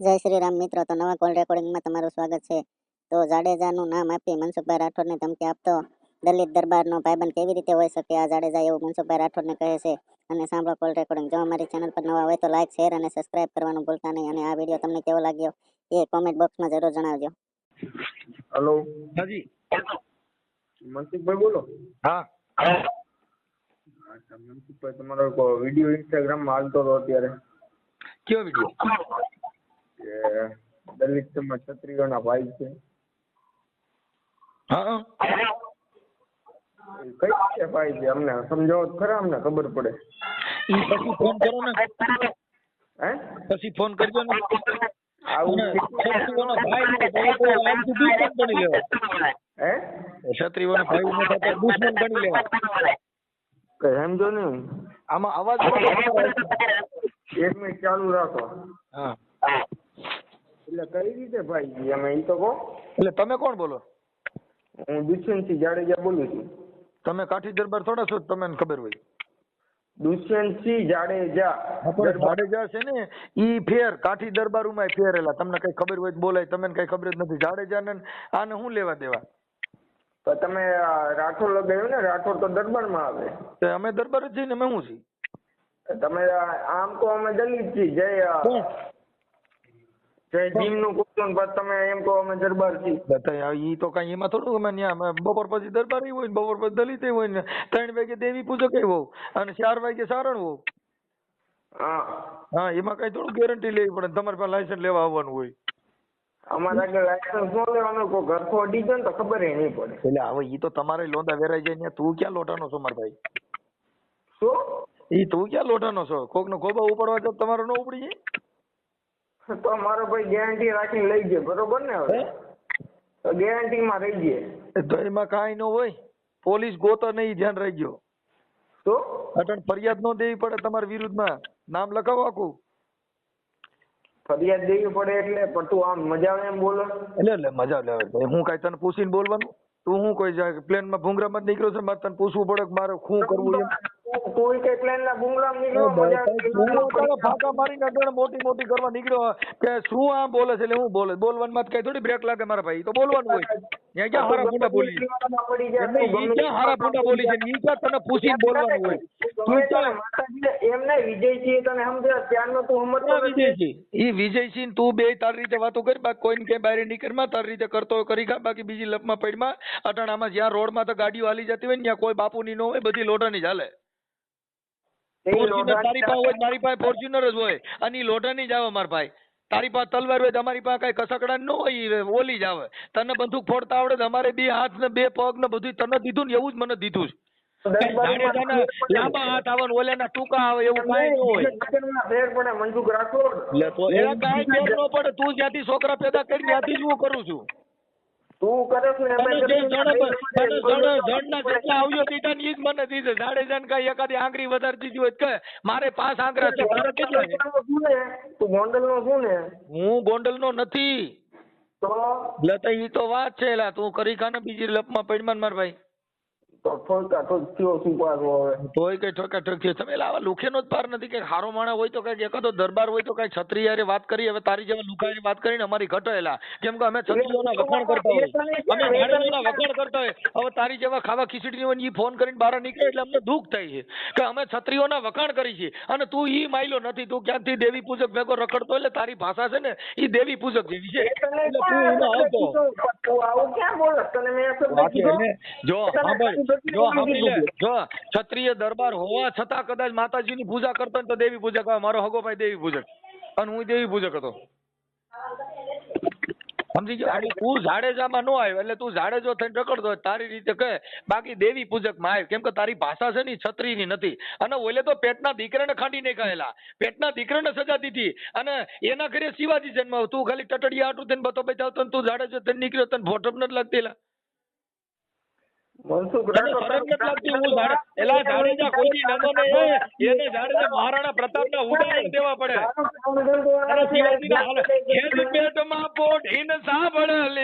જય શ્રી રામ મિત્રો તો નવા કોલ રેકોર્ડિંગમાં તમારું સ્વાગત છે. તો જાડેજાનું નામ આપી મનસુખભાઈ રાઠોડને ધમકી આપતો દલિત દરબારનો ભાઈબંધ કેવી રીતે હોઈ શકે આ જાડેજા એવું મનસુખભાઈ રાઠોડને કહે છે. અને સાંભળો કોલ રેકોર્ડિંગ જો અમારી ચેનલ પર નવા હોય તો લાઈક શેર અને સબસ્ક્રાઇબ કરવાનું ભૂલતા નહીં. અને આ વીડિયો તમને કેવો લાગ્યો એ કોમેન્ટ બોક્સમાં જરૂર જણાવજો. હલો હાજી. મનસુખભાઈ બોલો. હા. મનસુખભાઈ તમારો વીડિયો ઇન્સ્ટાગ્રામમાં હાલતો હતો અત્યારે? કયો વીડિયો કે દલિત સમાજ ક્ષત્રિયોના ભાઈ છે. હા કઈ છે ભાઈ છે? અમને સમજાવો ખરા અમને ખબર પડે. ઈ પછી ફોન કરો ને. હે? પછી ફોન કરજો ને. આવું ક્ષત્રિયોનો ભાઈ ને તો તો આમથી દુશ્મન બની લેવા. હે? ક્ષત્રિયોનો ભાઈ ને તો દુશ્મન બની લેવા. કઈ સમજો ને? આમાં અવાજ. એક મિનિટ ચાલુ રાખો. હા. એટલે કઈ રીતે ભાઈ અમે એ તો કહો. એટલે તમે કોણ બોલો? હું દુષ્યંતસિંહ જાડેજા બોલું છું. તમે કાઠી દરબાર થોડા છો તમને ખબર હોય. દુષ્યંતસિંહ જાડેજા. જાડેજા છે ને ઈ ફેર કાઠી દરબારોમાં ફેરેલા. તમને કઈ ખબર હોય તો બોલાય તમને કઈ ખબર જ નથી. જાડેજા ને આને શું લેવા દેવા? તો તમે રાઠોડ લગાવ્યો ને રાઠોડ તો દરબારમાં આવે. તો અમે દરબાર જ છીએ ને અમે શું છીએ? તમે આમ તો અમે દલિત છીએ. જય આ, કોણ? જય ભીમનું કૂતરું ને પછી તમે એમ કહો અમે દરબાર ઈ તો કઈ એમાં થોડું અમે ન્યા બપોર પછી દરબારી હોય ને બપોર પછી દલિત હોય ને ત્રણ વાગે દેવી પૂજક હોવ અને ચાર વાગે સારણ હોવ હા. હા એમાં કઈ થોડું ગેરંટી લેવી પડે તમારે પાસે લાયસન્સ લેવા આવવાનું હોય. અમારે આગળ લાયસન્સ ન લેવાનું કોઈ ઘરખો અડી જાય તો ખબર નહીં પડે. એટલે હવે ઈ તો તમારે લોંદા વેરાઈ જાય ને તું ક્યાં લોટાનો છો મારા ભાઈ? શું? ઈ તું ક્યાં લોટાનો છો? કોક નો ખોબા ઉપાડવા તો તમારો ન ઉપડી જાય? તો મારો ભાઈ ગેરંટી રાખીને લઈ જાય બરોબર ને હવે? હે? તો ગેરંટીમાં રહી જાય તો એમાં કાંઈ ન હોય. પોલીસ ગોતો નહીં ધ્યાન રહી ગયો તો? અટણ ફરિયાદ નો દેવી પડે તમારા વિરુદ્ધમાં. નામ લખાવો આખું. ફરિયાદ દેવી પડે એટલે પણ તું આમ મજા આવે એમ બોલો. એટલે એટલે મજા લેવા હવે હું કાંઈ તને પૂછીને બોલવાનું? તું હું કોઈ જાય પ્લેનમાં ભૂંગરામાં નીકળ્યો છે મારે તને પૂછવું પડે મારે શું કરવું એમ? તું નીકળ્યો મારીને આગળ મોટી મોટી કરવા નીકળ્યો. કે શું આ બોલે છે એટલે હું બોલે? બોલવામાં કઈ થોડી બ્રેક લાગે મારા ભાઈ. તો બોલવાનું હોય. ત્યાં ક્યાં હારા ફૂંડા બોલી ક્યાં હારા ફૂંડા બોલી છે? ઈ તને પૂછીને બોલવાનું હોય? તું વિજયસિંહ તને તું સમજતો વિજયસિંહ? ઈ વિજયસિંહ ને તું બે તારી રીતે વાતો કરી બાકી કોઈને કઈ બહાર નીકળમાં તારી રીતે કરતો કરી ખા. બાકી બીજી લપમાં પડમાં અટાણામાં જ્યાં રોડમાં તો ગાડીઓ હાલી જતી હોય ને ત્યાં કોઈ બાપુની ન હોય બધી લોટાની એ ફોર્ચ્યુનર તારી પાસે હોય મારી પાસે ફોર્ચ્યુનર જ હોય. અને લોઢાની જ આવે મારા ભાઈ તારી પાસે તલવાર હોય તમારી પાસે કઈ કસકડા ન હોય ઓલી જ આવે. તને બંદૂક ફોડતા આવડે અમારે બે હાથ ને બે પગ ને બધું તને દીધું ને એવું જ મને દીધું છે. લાંબા હાથ આવે ઓલા ના ટૂંકા આવે એવું કાંઈ હોય. ફેર પડે તું જ્યાંથી છોકરા પેદા કરી ત્યાંથી જ હું કરું છું. તું કરે છે ને તને એમાં જે કરીને જણ તને જણ જણના જેટલા આવ્યો દીધા ને જ મને દીધે જાડેજાને કઈ એકાદી આંગળી વધારે દીધી હોય કે મારે પાંચ આંગળા છે તારે કેટલા છે? તું ગોંડલ નો છું? ને હું ગોંડલનો નથી. તો? એટલે તો ઈ તો વાત છે એલા તું કરી ખાને બીજી લપમાં પડમાં માર ભાઈ. તોય કઈ ઠોકા ઠોક છે તમે આવા લુખેનો જ પાર નથી કે હારો માણા હોય તો કંઈક એકાદો દરબાર હોય તો કઈ છત્રી યારે વાત કરી હવે તારી જેવા લુખાની વાત કરીને અમારી ઘટેલા કેમ કે અમે છત્રીઓના વખાણ કરતા હોય. અમે જાડેજાના વખાણ કરતા હોય. હવે તારી જેવા ખાવા ખીચડી હોય ફોન કરીને બહાર નીકળે એટલે અમને દુઃખ થાય છે કે અમે છત્રીઓના વખાણ કરી છે અને તું ઈ માયલો નથી. તું ક્યાંકથી દેવી પૂજક ભેગો રખડતો એટલે તારી ભાષા છે ને ઈ દેવી પૂજક જેવી છે. એટલે તું એમાં આવતો. જો સાંભળ જો જો ક્ષત્રિય દરબાર હોવા છતાં કદાચ માતાજીની પૂજા કરતો ને તો દેવી પૂજક હોય મારો હગો ભાઈ દેવી પૂજક. અને હું દેવી પૂજક હતો. સમજી ગયો? અને તું જાડેજામાં ન આવ્યો એટલે તું જાડેજો થઈને રખડતો હોય તારી રીતે કહે બાકી દેવી પૂજકમાં આવ્યો. કેમ કે તારી ભાષા છે ને છત્રી ની નથી. અને ઓલે તો પેટના દીકરાને ખાંડી નહીં કહેલા પેટના દીકરાને સજા દીધી. અને એના ઘરે શિવાજી જન્મ તું ખાલી ટટડિયા આટું થઈને બતો બચાવતો ને તું જાડેજો થઈને નીકળ્યો તને ફોટો નથી લાગતી મનસુખ ને એ ઉદાહરણ દેવા પડે.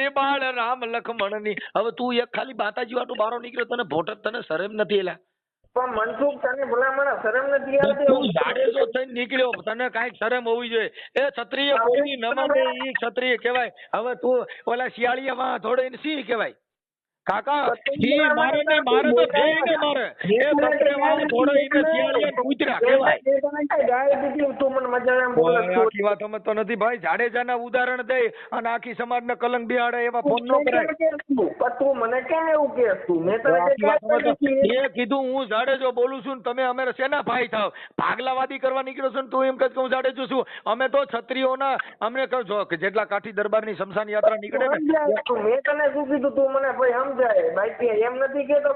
બાળ રામ હવે તું એક ખાલી બાતાજી વાટું બારો નીકળ્યો તને ભોટ તને શરમ નથી એલા. પણ મનસુખ તને ભલામણ શરમ નથી આવતી તું જાડેજો થઈને નીકળ્યો. તને કાંઈક શરમ હોવી જોઈએ. એ ક્ષત્રિય કોઈની ન માને ઈ ક્ષત્રિય કહેવાય. હવે તું ઓલા શિયાળીયામાં થોડે એને સિંહ કહેવાય. કાકા ઈ મારે ને મારે તો જઈને મારે. એ બકરે વાળો થોડો ઈને શિયાળીયા કૂતરા કહેવાય. તે ગાળી દીધી તું મને મજા એમ બોલે આખી વાત સમજતો નથી. ભાઈ જાડેજાના ઉદાહરણ દે અને આખી સમાજને કલંક બિહાડે એવા ફોન નો કરાય. પણ તું મને કેમ એવું કે તું? મેં તને? એ કીધું હું જાડેજો બોલું છું ને તમે અમે શેના ભાઈ થાવ? ભાગલાવાદી કરવા નીકળ્યો છો ને તું એમ કહે કે હું જાડેજો છું. અમે તો છત્રીઓના અમને કહો કે જેટલા કાઠી દરબારની શમશાન યાત્રા નીકળે ને મેં તને શું કીધું? તું મને ભાઈ સમજાય. બાકી એમ નથી કેતો.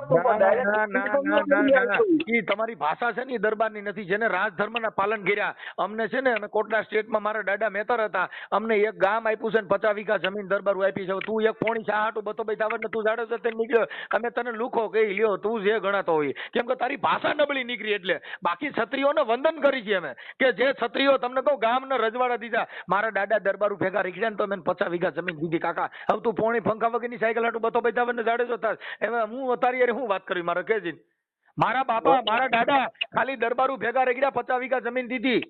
ઈ તમારી ભાષા છે ને દરબારની નથી. જેને રાજધર્મના પાલન કર્યા અમને છે ને અમે કોટડા સ્ટેટમાં મારા દાદા મહેતર હતા. અમને એક ગામ આપ્યું છે ને પચાસ વીઘા જમીન દરબાર આપી છે. તું એક પોણી ચાહટું બતો ભાઈ આવડ ને તું જાડે છે તે નીકળ્યો. અમે તને લુખો કહી લ્યો તું જે ગણાતો હોય. કેમ કે તારી ભાષા નબળી નીકળી એટલે. બાકી ક્ષત્રિયોને વંદન કરી છે અમે. કે જે ક્ષત્રિયો તમને કહું ગામના રજવાડા દીધા. મારા દાદા દરબારું ભેગા રીખડ્યા ને તો મેં પચાસ વીઘા જમીન દીધી. કાકા હવે તું પોણી પંખા વગરની સાયકલ હાટું બતો ભાઈ આવડ ને થાય એમાં હું તારી યાર હું વાત કરી? મારે કેજી મારા બાપા મારા દાદા ખાલી દરબારું ભેગા રેગડ્યા પચાસ વીઘા જમીન દીધી.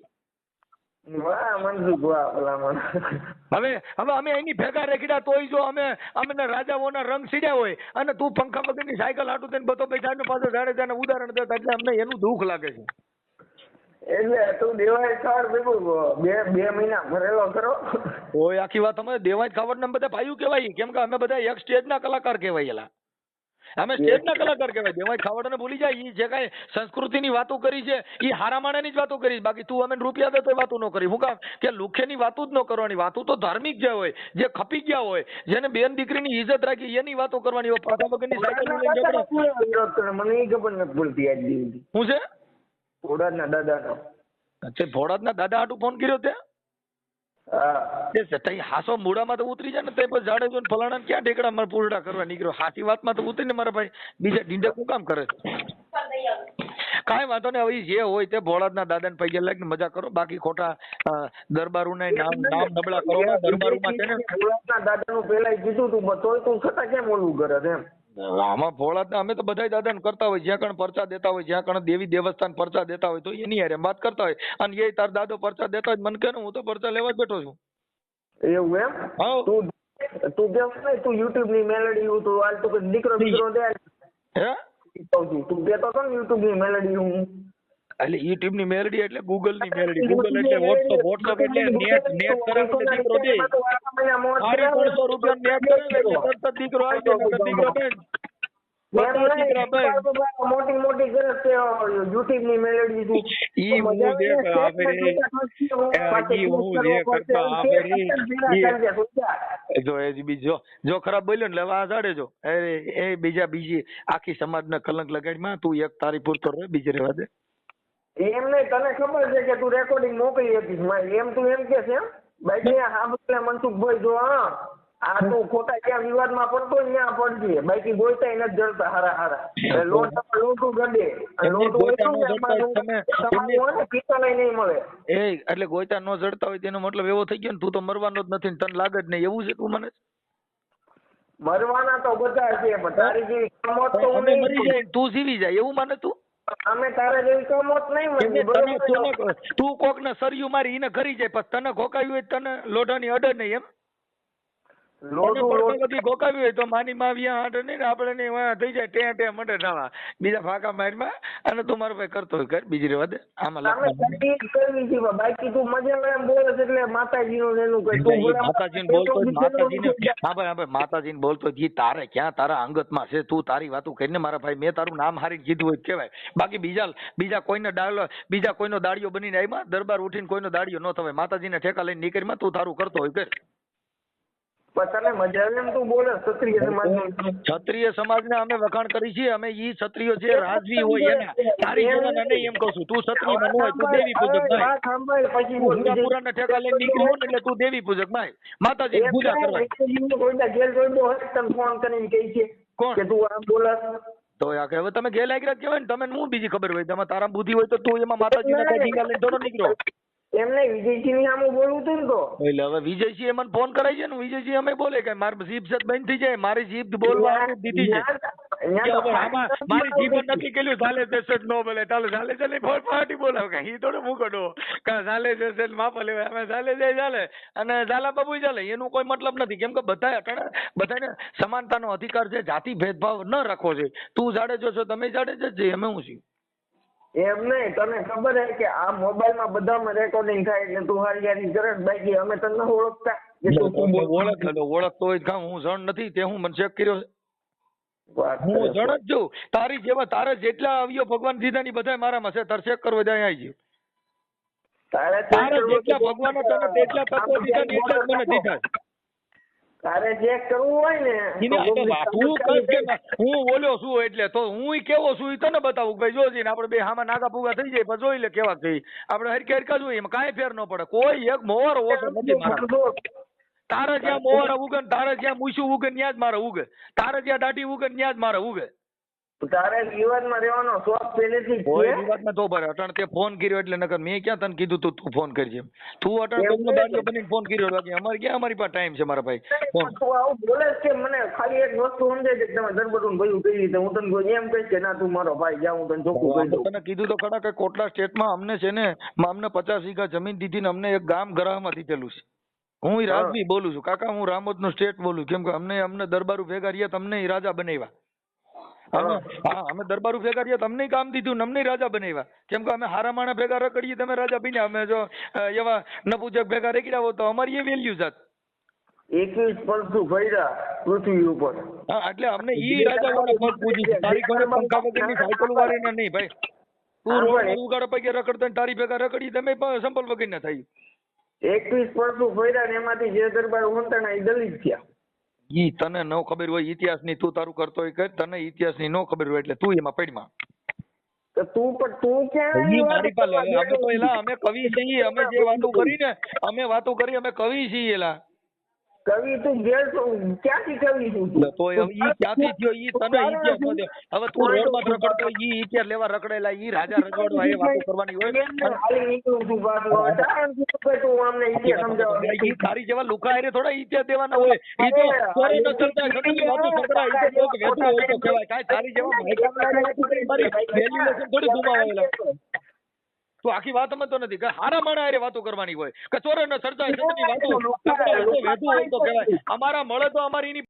હવે હવે અમે એની ભેગા રેખીડા તોય જો અમે અમને રાજાઓના રંગ સીડ્યા હોય અને તું પંખા વગરની સાયકલ હાટું થઈને બધો પૈસા પાછો જાડેજાને ઉદાહરણ દેતા એટલે અમને એનું દુઃખ લાગે છે. એટલે તું દેવાય ખાડ ભેગું બે બે મહિના ફરેલો કરો ઓય આખી વાત અમે દેવાય ખાવડ ને બધા ભાઈઓ કહેવાય. કેમ કે અમે બધા એક સ્ટેજના કલાકાર કહેવાયેલા અમે સ્ટેજના કલાકાર કહેવાય. દેવાય ખાવડ ને ભૂલી જાય. ઈ જે કઈ સંસ્કૃતિ ની વાતો કરી છે ઈ હારા માણાની જ વાતો કરી બાકી તું અમે રૂપિયા દે તો વાતો ન કરી. હું કામ? કે લુખેની વાતો જ ન કરવાની. વાતો તો ધાર્મિક જે હોય જે ખપી ગયા હોય જેને બેન દીકરીની ઇજ્જત રાખી એની વાતો કરવાની. હોય વગરની સાયકલ મને ખબર નથી પડતી આજ શું છે? ઘોડાના દાદાનો. તે ભોળાતના દાદા હાટુ ફોન કર્યો તે? તઈ હાસો મૂળામાં તો ઉતરી જાય ને તે પછી જાડે જો ફલાણા ક્યાં ટેકડા મારે પૂરડા કરવા નીકળ્યો? હાચી વાતમાં તો ઉતરીને મારા ભાઈ બીજા ઢીંડે શું કામ કરે કાંઈ વાંધો નહીં હવે જે હોય તે ભોળાદના દાદાને પૈયા લાગીને મજા કરો. બાકી ખોટા દરબારું દરબારોના નામ નામ નબળા કરો. ના દરબારોમાં છે ને ભોળાદના દાદાનું પેલાય કીધું તું તોય તું છતાં કેમ ઓલું કરે એમ? આમાં ભોળાતના અમે તો બધાય દાદાને કરતા હોય જ્યાં કણ પરચા દેતા હોય જ્યાં કણ દેવી દેવસ્થાન પરચા દેતા હોય તો એની હારે વાત કરતા હોય. અને એ તાર દાદો પરચા દેતા હોય મને કે ને હું તો પરચા લેવા જ બેઠો છું. એવું એમ? હા. તું તું કેમ ને તું યુટ્યુબની મેલેડી હું તું હાલ તું દીકરો દીકરો દે. હે? તું કેતો હતો ને યુટ્યુબની મેલેડી હું. એટલે યુટ્યુબની મેલડી એટલે ગૂગલની મેલડી. ગૂગલ એટલે વોટ્સઅપ વોટ્સઅપ એટલે નેટ નેટ કરે એટલે દીકરો દે. સાડી ત્રણસો રૂપિયા નેટ કરે ને એટલે તરત દીકરો આવી જાય દીકરો બેન. બધા દીકરા બેન. મોટી મોટી કરે છે યુટ્યુબની મેલેડી ઈ હું જે આવે ઈ હું જે કરતો આવે જો એ બીજો જો ખરાબ બોલ્યો ને લેવા જાડે જો. અરે એ બીજા બીજી આખી સમાજને કલંક લગાડી માં તું એક તારી પૂરતો રહે બીજે રહેવા દે. એમ નહીં તને ખબર છે કે તું રેકોર્ડિંગ મોકલી હતી? એમ તું એમ કે છે બાકી હા બધા મનસુખભાઈ જો હા? આ તું ખોટા ક્યાં વિવાદમાં પડતો ત્યાં પડજે. બાકી ગોઈતા નથી જડતા હારા હારા. લોટ લોટું ગડે. મળે. એ એટલે ગોઈતા ન જડતા હોય તેનો મતલબ એવો થઈ ગયો ને તું તો મરવાનો જ નથી તને લાગે જ નહીં. એવું છે તું મને? મરવાના તો બધા છે પણ તારી જેવી કમોત તો તું જીવી જાય. એવું માને તું? અમે તારા જેવી કમોત નહીં મળી તને તું કોક ને સરિયું મારી એને ઘરી જાય પણ તને ખોકાયું હોય તને લોઢાની અડર નહીં એમ? લોટું લોટ પડકારથી હોય તો માની માવિયા હાટે નહીં ને આપણે નહીં વાં થઈ જાય ટે ટે મટે નાવા બીજા ફાકા મારમાં અને તું મારો ભાઈ કરતો હોય કર બીજી રેવા આમાં તમે લાગતું તકલીફ કરવી છે બાકી તું મજા એમ બોલે છે એટલે માતાજીનું ને એનું કઈ. એટલે ઈ બોલતો હોય, માતાજીને હા ભાઈ હા ભાઈ માતાજીને બોલતો હોય, તારે ક્યાં તારા અંગતમાં છે તું તારી વાતો કરીને મારા ભાઈ મેં તારું નામ હારી કીધું હોય કેવાય કહેવાય. બાકી બીજા બીજા કોઈનો ડાયલો બીજા કોઈનો દાડિયો બનીને આવ્યા દરબાર ઉઠીને કોઈનો દાડિયો ન થવાય. માતાજીને ઠેકા લઈને નીકળીમાં તું તારું કરતો હોય કર. તને મજા આવે એમ તું બોલે ક્ષત્રિય ક્ષત્રિય સમાજને અમે વખાણ કરી છીએ અમે ઈ ક્ષત્રિયો જે રાજવી હોય એને તારી જીવન નહીં એમ કહું છું. તું ક્ષત્રિય ન હોય તું દેવી પૂજક સાંભળ પછી ઠેકા લઈને નીકળ્યો હોય ને એટલે તું દેવી પૂજક ભાઈ. માતાજી પૂજા કરવા. કોઈના હોય તને ફોન કરીને કહી છે કોણ? કે તું આમ બોલસ તો યાર હવે તમે ગેરલાયક કહેવાય ને તમે હું બીજી ખબર હોય? તમે તારા બુદ્ધિ હોય તો તું એમાં માતાજીના ને ટીકા લઈને થોડો નીકળ્યો એમ નહીં વિજયસિંહની સામે બોલવું હતું ને તો. એટલે હવે વિજયસિંહ મને ફોન કરાય છે ને વિજયસિંહ અમે બોલે કે મારી જીભ સત બંધ થઈ જાય મારી જીભ બોલવા દીધી છે. મારી જીભ નક્કી કર્યું ચાલે છે નો બોલે ચાલે ચાલે છે ને ફોન પાર્ટી બોલાવ. કે ઈ થોડું મૂકડો કા ચાલે છે છે માફ માપા અમે ચાલે છે ચાલે. અને ઝાલા બાબુ ચાલે એનું કોઈ મતલબ નથી. કેમ કે બધા અટાણે બધાને સમાનતાનો અધિકાર છે જાતિ ભેદભાવ ન રાખવો છે તું જાડે જો છો તમે જાડે જ છે અમે હું છીએ. એમ નહીં તને ખબર હે કે આ મોબાઈલમાં બધામાં રેકોર્ડિંગ થાય એટલે તું હારી હારી બાકી અમે તને ઓળખતા. તું શું બોલ. ઓળખ ઓળખતો હોય કામ હું જણ નથી તે હું મને ચેક કર્યો. હું જણ જ છું. તારી જેવા તારે જેટલા આવ્યો ભગવાન દીધા ની બધા મારામાં છે તારે ચેક કરવા જાય આવી ગયો તારે જેટલા ભગવાન તને તેટલા તત્વો દીધા એટલા મને દીધા. તારે કરવું હોય ને હું બોલ્યો છું એટલે તો હું કેવો છું એ તને બતાવું કે ભાઈ જોજી ને આપડે બે હામાં નાગા પૂગા થઈ જાય પછી જોઈ લે કેવા છે આપડે આપણે હરકા જોઈએ એમાં કાંઈ ફેર ન પડે. કોઈ એક મોહર ઓછો નથી મારા. તારે જ્યાં મોહર ઉગે ને તારે જ્યાં મૂછું ઉગે ત્યાં જ મારે ઉગે. તારે જ્યાં દાઢી ઉગે ત્યાં જ મારે ઉગે. તારે વિવાદમાં રહેવાનો શોખ પહેલેથી કોઈ વિવાદમાં તો ભરે અટણ તે ફોન કર્યો એટલે નકર મેં ક્યાં તને કીધું તું તું ફોન કરજે તું અટણ તમને. દાડિયો બનીને ફોન કર્યો બાકી અમારે ક્યાં અમારી પાસે ટાઈમ છે મારા ભાઈ? ફોન. તું આવું બોલે છે મને ખાલી એક વસ્તુ સમજે છે કે તમે દરબડું ભયું કહી રીતે? હું તને એમ કહીશ કે ના તું મારો ભાઈ જા હું તને ચોખ્ખું કહી દઉં. તને કીધું તો ખરા કે કોટલા સ્ટેટમાં અમને છે ને અમને પચાસ વીઘા જમીન દીધી ને અમને એક ગામ ગરામાં દીધેલું છે. હું રાજવી બોલું છું. કાકા હું રામોદનું સ્ટેટ બોલું કેમ કે અમને અમને દરબારું ભેગા રહ્યા તમને રાજા બનાવ્યા. હા અમે દરબારું ભેગા રહ્યા તમને કામ દીધું અમને રાજા બનાવ્યા. કેમ કે અમે હારા માણા ભેગા રખડીએ તમે રાજા બન્યા. અમે જો એવા નપુજક ભેગા રેકડ્યા હોત તો અમારી એ વેલ્યુ જાત. એકવીસ પરસું ભર્યા પૃથ્વી ઉપર. હા એટલે અમને ઈ રાજા વાળા પગ પૂજી તારી ઘરે પંખા વગરની સાયકલ વાળીને નહીં ભાઈ. તું રોડ ઉગાડ પગે રખડતો તારી ભેગા રખડી તમે સંપલ વગર ના થઈ એકવીસ પરસું ભર્યા ને એમાંથી જે દરબાર ઊંટાણા એ દલિત થયા. ઈ તને ન ખબર હોય ઇતિહાસની તું તારું કરતો હોય કર તને ઇતિહાસની ન ખબર હોય એટલે તું એમાં પડમાં. તો તું પણ તું ક્યાં ઈ મારી પાસે અમે તો એલા અમે કવિ છીએ અમે જે વાતો કરી ને અમે વાતો કરી અમે કવિ છીએ એલા. કવિ તું ગેર તો ક્યાંથી કવિ છું તું? તો ઈ ક્યાંથી થયો? ઈ તને ઇતિહાસ નો હવે તું રખડતો ઈ ઇતિહાસ લેવા રખડેલા ઈ રાજા રજવાડો એ વાતો કરવાની હોય? તું અમને ઇતિહાસ ઈ તારી જેવા લુકા હારે થોડા ઇતિહાસ દેવાના હોય. ઈ તો ચોરી ન ચલતા ઘણી વાતો સંકળાય ઈ તો કોક વહેતું હોય તો કહેવાય કાંઈ તારી જેવા માયકામાં મારી વેલ્યુએશન થોડી ગુમાવેલા તું આખી વાત સમજતો નથી. કે હારા માણા હારે વાતો કરવાની હોય. કે ચોરે ચડતા વાતો અમારા મળે તો અમારી